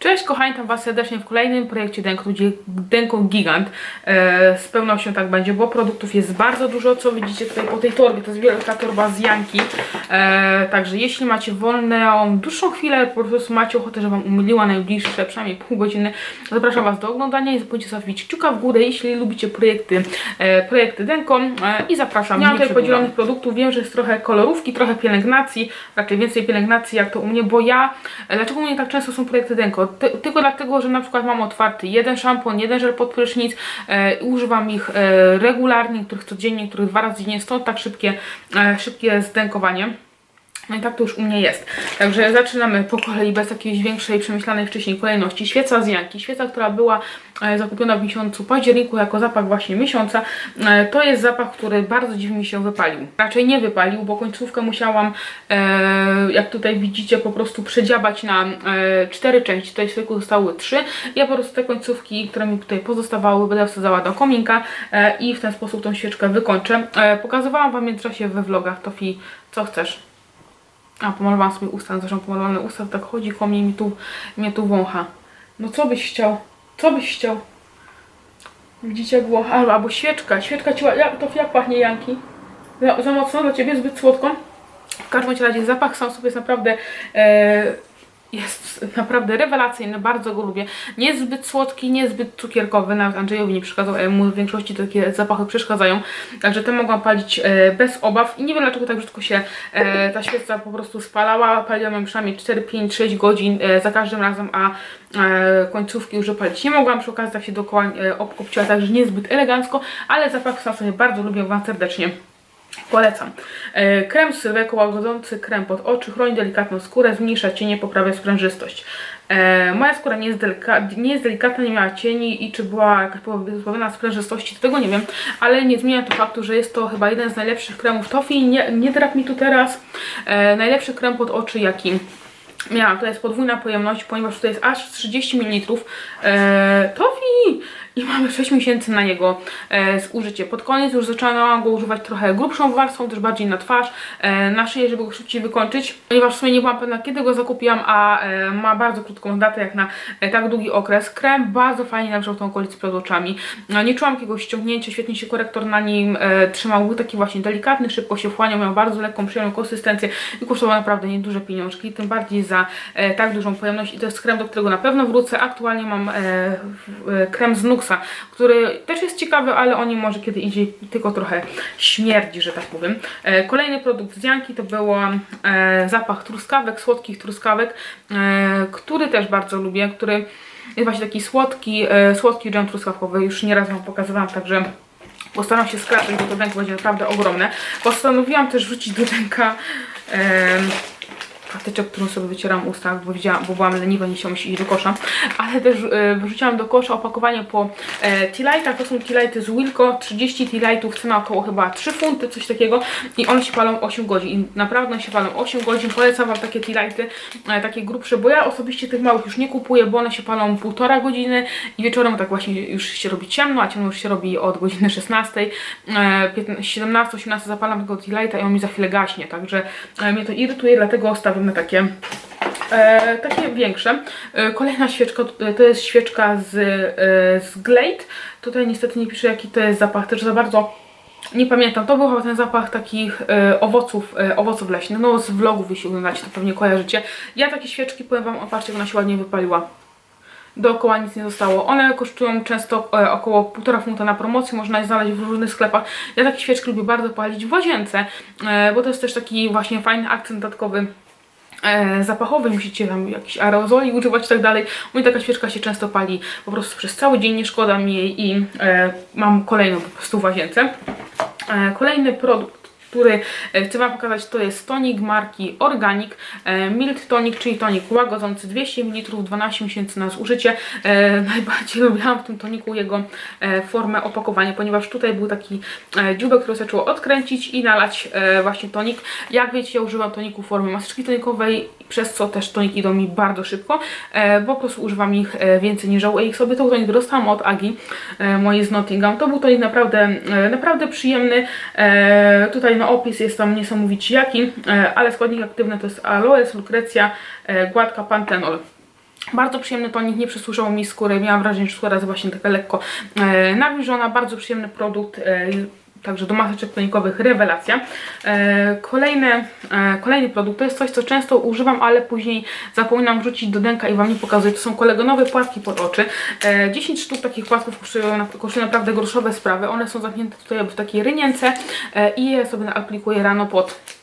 Cześć kochani, tam Was serdecznie w kolejnym projekcie Denko, gdzie Denko Gigant. E, z pewnością tak będzie, bo produktów jest bardzo dużo, co widzicie tutaj po tej torbie. To jest wielka torba z Janki. E, także jeśli macie wolną, dłuższą chwilę, po prostu macie ochotę, żeby Wam umyliła najbliższe, przynajmniej pół godziny, zapraszam Was do oglądania i zapomnijcie zostawić kciuka w górę, jeśli lubicie projekty, e, projekty Denko e, i zapraszam. Nie mam tutaj podzielonych produktów, wiem, że jest trochę kolorówki, trochę pielęgnacji, raczej więcej pielęgnacji jak to u mnie, bo ja, e, dlaczego u mnie tak często są projekty Denko? Ty, tylko dlatego, że na przykład mam otwarty jeden szampon, jeden żel pod prysznic, e, używam ich e, regularnie, niektórych codziennie, niektórych dwa razy dziennie, stąd tak szybkie, e, szybkie zdękowanie. No i tak to już u mnie jest. Także zaczynamy po kolei bez jakiejś większej, przemyślanej wcześniej kolejności. Świeca z Janki. Świeca, która była e, zakupiona w miesiącu październiku jako zapach właśnie miesiąca. E, to jest zapach, który bardzo dziwnie mi się wypalił. Raczej nie wypalił, bo końcówkę musiałam, e, jak tutaj widzicie, po prostu przedziabać na cztery części. Tutaj w zwykle zostały trzy. Ja po prostu te końcówki, które mi tutaj pozostawały, będę wsadzała do kominka i w ten sposób tą świeczkę wykończę. Pokazywałam Wam w międzyczasie we vlogach. Tofi, co chcesz? A, pomalowałam sobie usta, zresztą pomalowane usta, tak chodzi koło mnie i mi tu, mnie tu wącha. No co byś chciał? Co byś chciał? Widzicie jak było? Albo, albo świeczka, świeczka ci, to jak pachnie Janki? Za, za mocno dla Ciebie, zbyt słodko? W każdym razie zapach sam sobie jest naprawdę e, jest naprawdę rewelacyjny, bardzo go lubię. Nie jest zbyt słodki, nie jest zbyt cukierkowy, nawet Andrzejowi nie przeszkadzał, ale mu w większości takie zapachy przeszkadzają. Także ten mogłam palić e, bez obaw i nie wiem dlaczego tak brzydko się e, ta świeca po prostu spalała. Paliłam ją przynajmniej 4, 5, 6 godzin e, za każdym razem, a końcówki już palić nie mogłam. Przy okazji tak się dookoła obkopciła, także nie jest zbyt elegancko, ale zapach sam sobie bardzo lubię, Wam serdecznie Polecam. E, Krem z sylweką łagodzący krem pod oczy, chroni delikatną skórę, zmniejsza cienie, poprawia sprężystość. E, moja skóra nie jest, nie jest delikatna, nie miała cieni i czy była jakaś pozbawiona sprężystości, to tego nie wiem, ale nie zmienia to faktu, że jest to chyba jeden z najlepszych kremów Tofi. Nie, nie drap mi tu teraz. E, najlepszy krem pod oczy, jaki miałam. To jest podwójna pojemność, ponieważ tutaj jest aż 30 ml. E, Tofi! I mamy 6 miesięcy na niego e, zużycie. Pod koniec już zaczęłam go używać trochę grubszą warstwą, też bardziej na twarz, e, na szyję, żeby go szybciej wykończyć. Ponieważ w sumie nie byłam pewna kiedy go zakupiłam, a e, ma bardzo krótką datę jak na e, tak długi okres. Krem bardzo fajnie nabrzał tą okolicę przed oczami. No, nie czułam jakiegoś ściągnięcia, świetnie się korektor na nim e, trzymał. Był taki właśnie delikatny, szybko się wchłaniał, miał bardzo lekką, przyjemną konsystencję i kosztował naprawdę nieduże pieniążki, tym bardziej za e, tak dużą pojemność. I to jest krem, do którego na pewno wrócę. Aktualnie mam e, e, krem z Nuxa, który też jest ciekawy, ale o nim może kiedy indziej tylko trochę śmierdzi, że tak powiem. E, kolejny produkt z Janki to był e, zapach truskawek, słodkich truskawek, e, który też bardzo lubię, który jest właśnie taki słodki, słodki dżem truskawkowy. Już nieraz Wam pokazywałam, także postaram się skracać, bo to denko będzie naprawdę ogromne. Postanowiłam też wrzucić do em, patyczek, którą sobie wycieram usta, bo, widziałam, bo byłam leniwa, nie chciałam iść do kosza, ale też e, wrzuciłam do kosza opakowanie po e, T-Lightach, to są T-Lighty z Wilco, 30 T-Lightów, cena około chyba 3 funty, coś takiego. I one się palą 8 godzin. I naprawdę one się palą 8 godzin, polecam Wam takie T-Lighty, e, takie grubsze, bo ja osobiście tych małych już nie kupuję, bo one się palą półtora godziny i wieczorem tak właśnie już się robi ciemno, a ciemno już się robi od godziny 16, e, 15, 17, 18 zapalam tego T-Lighta i on mi za chwilę gaśnie, także e, mnie to irytuje, dlatego stawiam na takie e, takie większe. E, kolejna świeczka to jest świeczka z, e, z Glade. Tutaj niestety nie pisze jaki to jest zapach, też za bardzo nie pamiętam. To był chyba ten zapach takich e, owoców, e, owoców leśnych. No z vlogów jeśli oglądacie, to pewnie kojarzycie. Ja takie świeczki powiem Wam, opatrzcie, jak ona się ładnie wypaliła. Dookoła nic nie zostało. One kosztują często e, około 1,5 funta na promocji, można je znaleźć w różnych sklepach. Ja takie świeczki lubię bardzo palić w łazience, e, bo to jest też taki właśnie fajny akcent dodatkowy e, zapachowy, musicie tam jakiś aerozoli używać i tak dalej. U mnie taka świeczka się często pali po prostu przez cały dzień, nie szkoda mi jej i e, mam kolejną po prostu w łazience. E, kolejny produkt który e, chcę Wam pokazać, to jest tonik marki Organic, e, Mild Tonic, czyli tonik łagodzący 200 ml, 12 miesięcy na zużycie. E, najbardziej lubiłam w tym toniku jego formę opakowania, ponieważ tutaj był taki dziubek, który zaczęło odkręcić i nalać właśnie tonik. Jak wiecie, ja używam toniku w formie maseczki tonikowej, przez co też toniki idą mi bardzo szybko, bo po prostu używam ich więcej niż żałuję ich sobie. To tonik, dostałam od Agi, mojej z Nottingham. To był tonik naprawdę, naprawdę przyjemny. Tutaj no opis jest tam niesamowicie jaki, e, ale składnik aktywny to jest aloes, lukrecja, e, gładka, pantenol. Bardzo przyjemny tonik, nie przesłuszał mi skóry. Miałam wrażenie, że skóra jest właśnie taka lekko e, nawilżona. Bardzo przyjemny produkt. E, Także do maseczek tonikowych rewelacja. E, kolejne, e, kolejny produkt to jest coś, co często używam, ale później zapominam wrzucić do denka i Wam nie pokazuję. To są kolegonowe płatki pod oczy. E, 10 sztuk takich płatków kosztują, na- kosztują naprawdę groszowe sprawy. One są zamknięte tutaj w takiej rynience e, i je sobie aplikuję rano pod e,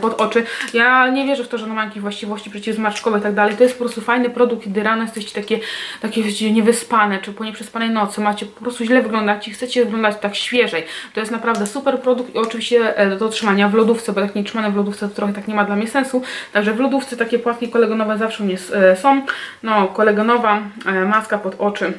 pod oczy. Ja nie wierzę w to, że ono ma jakieś właściwości przeciwzmarszczkowe i tak dalej. To jest po prostu fajny produkt, kiedy rano jesteście takie, takie wiecie, niewyspane, czy po nieprzespanej nocy, macie po prostu źle wyglądać i chcecie wyglądać tak świeżej. To jest naprawdę super produkt i oczywiście e, do trzymania w lodówce, bo tak nie trzymane w lodówce to trochę tak nie ma dla mnie sensu. Także w lodówce takie płatki kolegonowe zawsze mnie e, są. No, kolegonowa e, maska pod oczy e,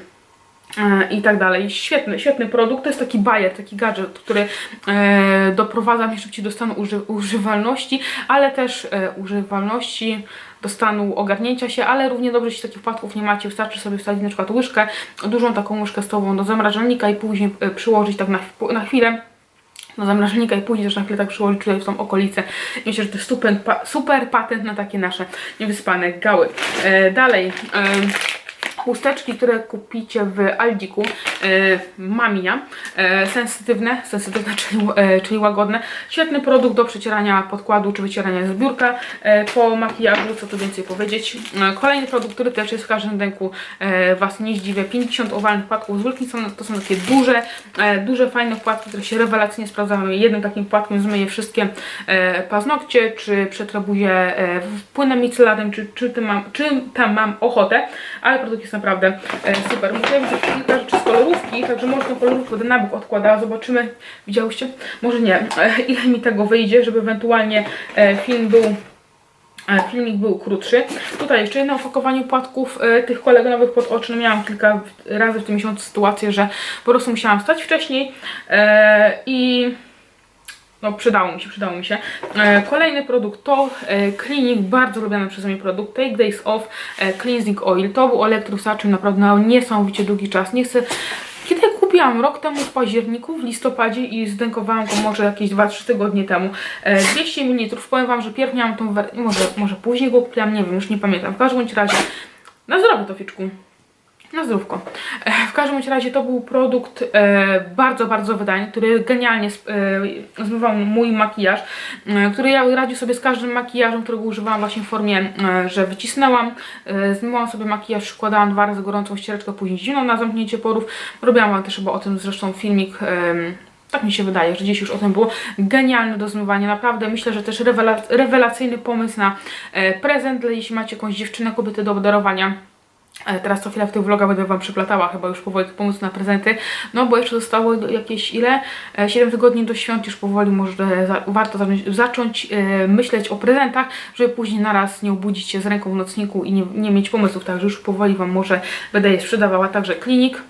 i tak dalej. Świetny, świetny produkt. To jest taki bajer, taki gadżet, który e, doprowadza mnie szybciej do stanu uży, używalności, ale też e, używalności do stanu ogarnięcia się, ale równie dobrze, jeśli takich płatków nie macie, wystarczy sobie wsadzić na przykład łyżkę, dużą taką łyżkę stową do zamrażalnika i później e, przyłożyć tak na, na chwilę do zamrażalnika i później też na chwilę tak przyłożyć tutaj w tą okolicę. Myślę, że to jest super, super patent na takie nasze niewyspane gały. E, dalej, e, chusteczki, które kupicie w Aldiku, e, Mamia, e, sensytywne, sensytywne czyli, e, czyli łagodne. Świetny produkt do przecierania podkładu czy wycierania z biurka e, po makijażu, co tu więcej powiedzieć. E, kolejny produkt, który też jest w każdym ręku, e, Was nie zdziwię, 50 owalnych płatków z Wilkinson, to są takie duże, e, duże, fajne płatki, które się rewelacyjnie sprawdzają. Jednym takim płatkiem zmyję wszystkie e, paznokcie, czy przetrabuję e, płynem micelarnym, czy, czy, czym tam mam ochotę, ale produkt jest naprawdę e, super. Musiałem wziąć kilka rzeczy z kolorówki, także może tą kolorówkę będę na bok odkładała, zobaczymy, widziałyście? Może nie, e, ile mi tego wyjdzie, żeby ewentualnie e, film był filmik był krótszy. Tutaj jeszcze jedno opakowanie płatków tych kolegonowych pod oczy. No, miałam kilka razy w tym miesiącu sytuację, że po prostu musiałam stać wcześniej i no przydało mi się, przydało mi się. E, kolejny produkt to e, Clinic, bardzo lubiany przeze mnie produkt, Take Days Off e, Cleansing Oil. To był olej, który wystarczył naprawdę na niesamowicie długi czas. Nie chcę... Kiedy kupiłam? Rok temu w październiku, w listopadzie i zdenkowałam go może jakieś 2-3 tygodnie temu. E, 200 ml. Powiem Wam, że pierw miałam tą może, może później go kupiłam, nie wiem, już nie pamiętam. W każdym razie, na zdrowie to ficzku. Na zdrówko. E, W każdym razie to był produkt e, bardzo, bardzo wydajny, który genialnie e, zmywał mój makijaż, który ja radził sobie z każdym makijażem, którego używałam właśnie w formie, że wycisnęłam, zmywałam sobie makijaż, przykładałam dwa razy gorącą ściereczkę, później zimną na zamknięcie porów. Robiłam wam też chyba o tym zresztą filmik. tak mi się wydaje, że gdzieś już o tym było. Genialne do zmywania, naprawdę. Myślę, że też rewela- rewelacyjny pomysł na prezent, jeśli macie jakąś dziewczynę, kobietę do obdarowania. E, Teraz co chwilę w tych vlogach będę Wam przyplatała chyba już powoli pomóc na prezenty, no bo jeszcze zostało jakieś ile? E, 7 tygodni do świąt, już powoli może za, warto zacząć, zacząć e, myśleć o prezentach, żeby później naraz nie obudzić się z ręką w nocniku i nie, nie mieć pomysłów, także już powoli Wam może będę je sprzedawała, także klinik.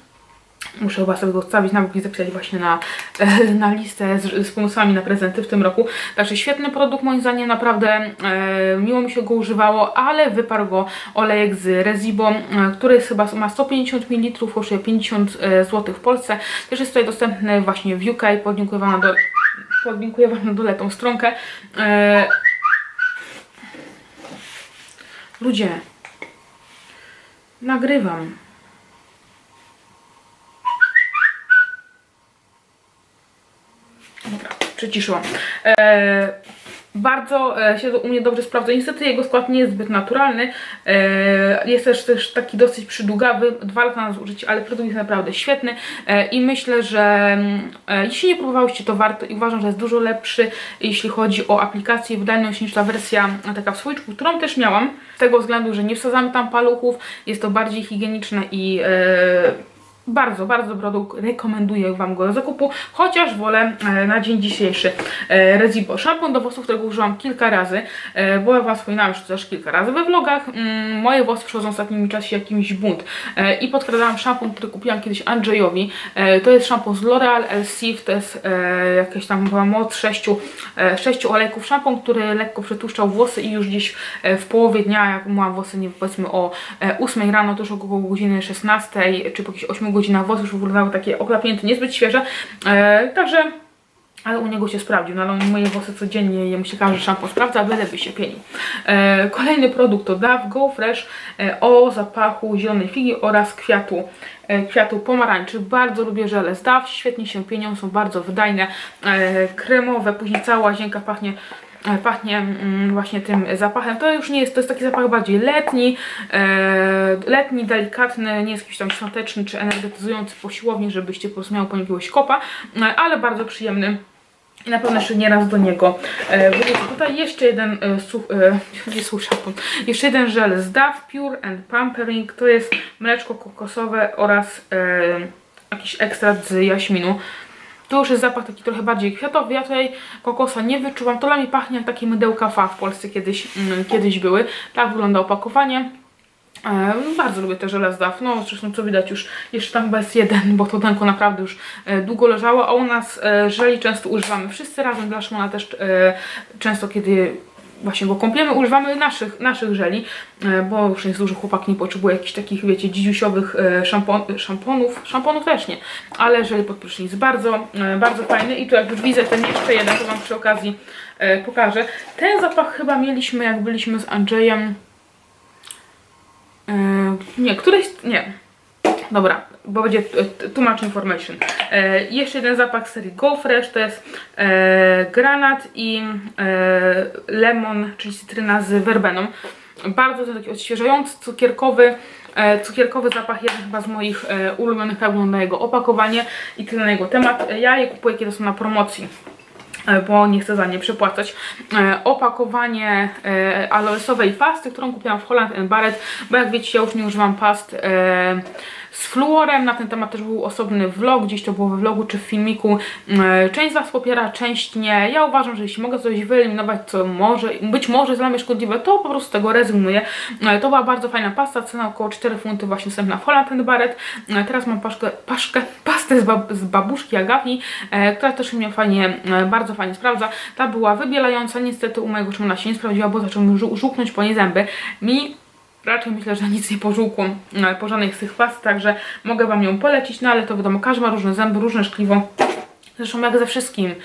Muszę chyba sobie go odstawić na bok zapisać właśnie na, na listę z, z pomysłami na prezenty w tym roku. Także świetny produkt moim zdaniem, naprawdę e, miło mi się go używało, ale wyparł go olejek z Rezibo, e, który jest chyba ma 150 ml, kosztuje 50 e, zł w Polsce. Też jest tutaj dostępny właśnie w UK, podlinkuję Wam na podlinkuję Wam na dole tą stronkę. E, ludzie, nagrywam. Przyciszyłam. E, bardzo e, się to u mnie dobrze sprawdza. Niestety jego skład nie jest zbyt naturalny. E, jest też, też taki dosyć przydługawy. Dwa lata na zużycie, ale produkt jest naprawdę świetny. E, I myślę, że mm, e, jeśli nie próbowałyście, to warto i uważam, że jest dużo lepszy, jeśli chodzi o aplikację i wydajność niż ta wersja taka w słoiczku, którą też miałam. Z tego względu, że nie wsadzamy tam paluchów. Jest to bardziej higieniczne i e, bardzo, bardzo produkt, rekomenduję Wam go do zakupu, chociaż wolę e, na dzień dzisiejszy e, Rezibo. Szampon do włosów, którego użyłam kilka razy, e, bo Was wspominałam już też kilka razy we vlogach. Mm, moje włosy przychodzą w ostatnim czasie jakimś bunt i podkradałam szampon, który kupiłam kiedyś Andrzejowi. To jest szampon z L'Oreal Elsif, to jest jakieś tam chyba moc sześciu, sześciu olejków. Szampon, który lekko przetłuszczał włosy i już gdzieś w połowie dnia, jak myłam włosy, nie powiedzmy o e, 8 rano, to już około godziny 16, czy po jakichś 8 godzinach włosy już wyglądały takie oklapnięte, niezbyt świeże. E, także ale u niego się sprawdził, no on myje włosy codziennie, jemu się każdy szampon sprawdza, byleby się pieni. E, kolejny produkt to Dove Go Fresh e, o zapachu zielonej figi oraz kwiatu, e, kwiatu pomarańczy. Bardzo lubię żele z świetnie się pienią, są bardzo wydajne, e, kremowe, później cała łazienka pachnie pachnie mm, właśnie tym zapachem. To już nie jest, to jest taki zapach bardziej letni, e, letni, delikatny, nie jest jakiś tam świąteczny czy energetyzujący po siłowni, żebyście po prostu miały po nim jakiegoś kopa, e, ale bardzo przyjemny. I na pewno jeszcze nieraz do niego e, wrócę. Tutaj jeszcze jeden e, such, e, szampon. Jeszcze jeden żel z Dove Pure and Pampering. To jest mleczko kokosowe oraz e, jakiś ekstrakt z jaśminu. To już jest zapach taki trochę bardziej kwiatowy. Ja tutaj kokosa nie wyczuwam. To dla mnie pachnie jak takie mydełka fa w Polsce kiedyś, mm, kiedyś były. Tak wygląda opakowanie. E, bardzo lubię te żele z. No zresztą co widać już, jeszcze tam jest jeden, bo to denko naprawdę już e, długo leżało, a u nas e, żeli często używamy wszyscy razem, dla Szymona też e, często kiedy właśnie go kąpiemy, używamy naszych, naszych żeli, e, bo już jest duży chłopak, nie potrzebuje jakichś takich, wiecie, dzidziusiowych e, szampon, szamponów, szamponów też nie, ale żeli pod prysznic bardzo, e, bardzo fajny i tu jak już widzę ten jeszcze jeden, to Wam przy okazji pokażę. Ten zapach chyba mieliśmy jak byliśmy z Andrzejem nie, któreś. Nie. Dobra, bo będzie t- too much information. E, jeszcze jeden zapach serii Go Fresh to jest e, granat i e, lemon, czyli cytryna z werbeną. Bardzo to taki odświeżający, cukierkowy. E, cukierkowy zapach, jeden chyba z moich e, ulubionych, tak wygląda jego opakowanie i tyle na jego temat. E, Ja je kupuję, kiedy są na promocji e, bo nie chcę za nie przepłacać. E, opakowanie e, aloesowej pasty, którą kupiłam w Holland Barrett, bo jak wiecie, ja już nie używam past e, z fluorem. Na ten temat też był osobny vlog, gdzieś to było we vlogu czy w filmiku. E, część z Was popiera, część nie. Ja uważam, że jeśli mogę coś wyeliminować, co może, być może jest dla mnie szkodliwe, to po prostu z tego rezygnuję. E, to była bardzo fajna pasta, cena około 4 funty właśnie wstępna w Holland Barrett. E, teraz mam paszkę, paszkę, pastę z, z babuszki Agapi, e, która też mnie fajnie, e, bardzo fajnie sprawdza. Ta była wybielająca, niestety u mojego Szymona się nie sprawdziła, bo zaczął mi żółknąć po niej zęby. Mi raczej myślę, że nic nie pożółkło e, po żadnych z tych past, także mogę Wam ją polecić, no ale to wiadomo, każdy ma różne zęby, różne szkliwo. Zresztą jak ze wszystkim.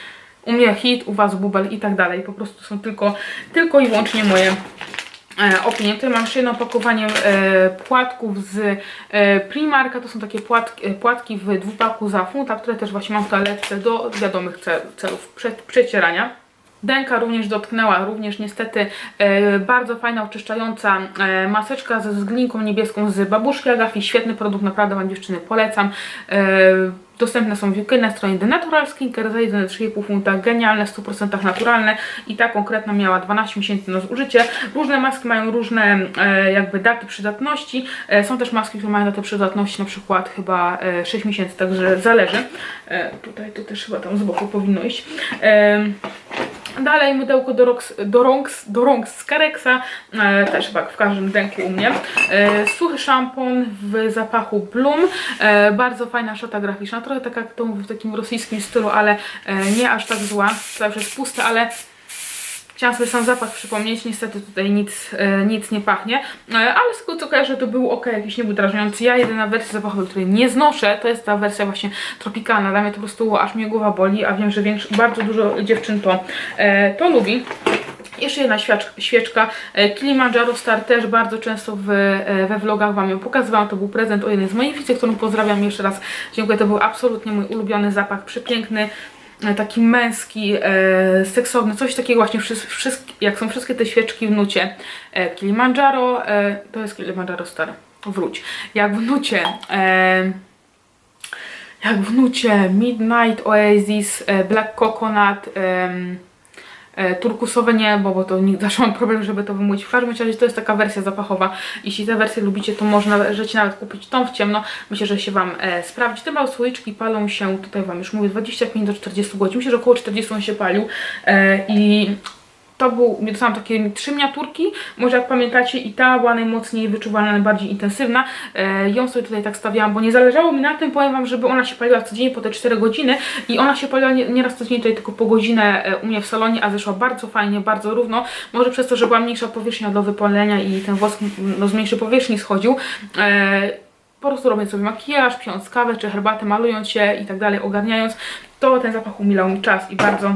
U mnie hit, u Was bubel i tak dalej. Po prostu są tylko, tylko i wyłącznie moje e. Tutaj mam jeszcze jedno opakowanie e, płatków z e, Primarka. To są takie płatki, płatki w dwupaku za funta, które też właśnie mam w toaletce do wiadomych cel, celów prze, przecierania. Denka również dotknęła, również niestety e, bardzo fajna, oczyszczająca e, maseczka ze z glinką niebieską z babuszki Agafi. Świetny produkt, naprawdę Wam dziewczyny polecam. E, dostępne są w na stronie The Natural Skincare za jedyne 3,5 funta. Genialne, 100% naturalne i ta konkretna miała 12 miesięcy na zużycie. Różne maski mają różne e, jakby daty przydatności. E, są też maski, które mają datę przydatności na przykład chyba e, 6 miesięcy, także zależy. E, tutaj to też chyba tam z boku powinno iść. E, Dalej mydełko do, Rox, do, Ronks, do rąk z Carexa, e, też chyba w każdym dęku u mnie. E, suchy szampon w zapachu Bloom, e, bardzo fajna szata graficzna, trochę taka jak to w takim rosyjskim stylu, ale e, nie aż tak zła. To już jest puste, ale Chciałam sobie sam zapach przypomnieć, niestety tutaj nic, e, nic nie pachnie, e, ale tego co kojarzę to był ok, jakiś nie był drażniący. Ja jedyna wersja zapachowa, której nie znoszę, to jest ta wersja właśnie tropikalna. Dla mnie to po prostu aż mnie głowa boli, a wiem, że większy, bardzo dużo dziewczyn to, e, to lubi. Jeszcze jedna świeczka, e, Kilimanjaro Star, też bardzo często w, e, we vlogach Wam ją pokazywałam. To był prezent o jednej z moich widzów, którą pozdrawiam jeszcze raz. Dziękuję, to był absolutnie mój ulubiony zapach, przepiękny taki męski, e, seksowny, coś takiego właśnie, jak są wszystkie te świeczki w nucie. E, Kilimanjaro, e, to jest Kilimanjaro Star, wróć, jak w nucie, e, jak w nucie Midnight Oasis, e, Black Coconut, e, turkusowe niebo, bo to nie zawsze mam problem, żeby to wymówić. W każdym razie to jest taka wersja zapachowa. Jeśli tę wersję lubicie, to można możecie nawet kupić tą w ciemno. Myślę, że się Wam e, sprawdzi. Te słoiczki palą się, tutaj Wam już mówię, 25 do 40 godzin. Myślę, że około 40 on się palił e, i to był, dostałam takie trzy miniaturki, może jak pamiętacie i ta była najmocniej wyczuwalna, najbardziej intensywna. E, ją sobie tutaj tak stawiałam, bo nie zależało mi na tym, powiem Wam, żeby ona się paliła codziennie po te 4 godziny i ona się paliła nie, nie raz codziennie tutaj tylko po godzinę e, u mnie w salonie, a zeszła bardzo fajnie, bardzo równo. Może przez to, że była mniejsza powierzchnia do wypalenia i ten wosk no, z mniejszej powierzchni schodził. E, po prostu robiąc sobie makijaż, pijąc kawę czy herbatę, malując się i tak dalej, ogarniając, to ten zapach umilał mi czas i bardzo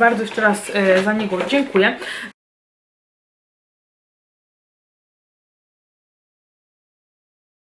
Bardzo jeszcze raz e, za niego dziękuję.